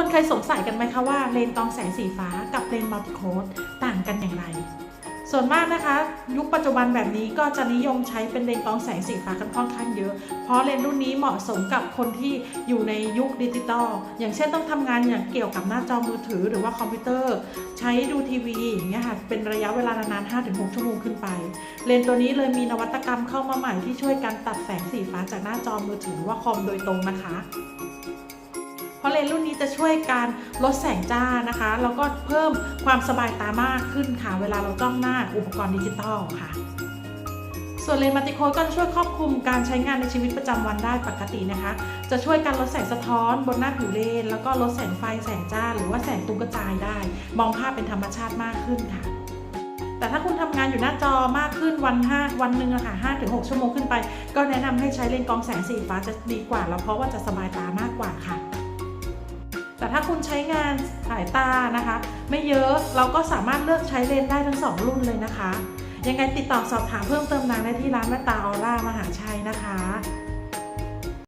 คนเคยสงสัยกันไหมคะว่าเลนส์กรองแสงสีฟ้ากับเลนส์มัลติโคดต่างกันอย่างไร ส่วนมากนะคะ ยุคปัจจุบันแบบนี้ก็จะนิยมใช้เป็นเลนส์กรองแสงสีฟ้ากันค่อนข้างเยอะ เพราะเลนส์รุ่นนี้เหมาะสมกับคนที่อยู่ในยุคดิจิตอลอย่างเช่นต้องทำงานอย่างเกี่ยวกับหน้าจอมือถือหรือว่าคอมพิวเตอร์ ใช้ดูทีวีอย่างเงี้ยค่ะเป็นระยะเวลานานๆ5-6 ชั่วโมงขึ้นไป เลนส์ตัวนี้เลยมีนวัตกรรมเข้ามาใหม่ที่ช่วยกันตัดแสงสีฟ้าจากหน้าจอมือถือหรือว่าคอมโดยตรงนะคะ เพราะเลนส์รุ่นนี้จะช่วยการลดแสงจ้านะคะ แล้วก็เพิ่มความสบายตามากขึ้นค่ะ เวลาเราจ้องหน้าอุปกรณ์ดิจิตอลค่ะ ส่วนเลนส์มัลติโคก็ช่วยครอบคลุมการใช้งานในชีวิตประจำวันได้ปกตินะคะ จะช่วยการลดแสงสะท้อนบนหน้าผิวเลน แล้วก็ลดแสงไฟแสงจ้า หรือว่าแสงตุ้งกระจายได้ มองภาพเป็นธรรมชาติมากขึ้นค่ะแต่ถ้าคุณทำงานอยู่หน้าจอมากขึ้นวัน 5 วันหนึ่งอะค่ะ5ถึง6ชั่วโมงขึ้นไป ก็แนะนำให้ใช้เลนส์กรองแสงสีฟ้าจะดีกว่าแล้วเพราะว่าจะสบายตามาก ถ้าคุณใช้งานสายตานะคะ ไม่เยอะเราก็สามารถเลือกใช้เลนส์ได้ทั้งสองรุ่นเลยนะคะ ยังไงติดต่อสอบถามเพิ่มเติมนางได้ที่ร้านแว่นตาออร่ามหาชัย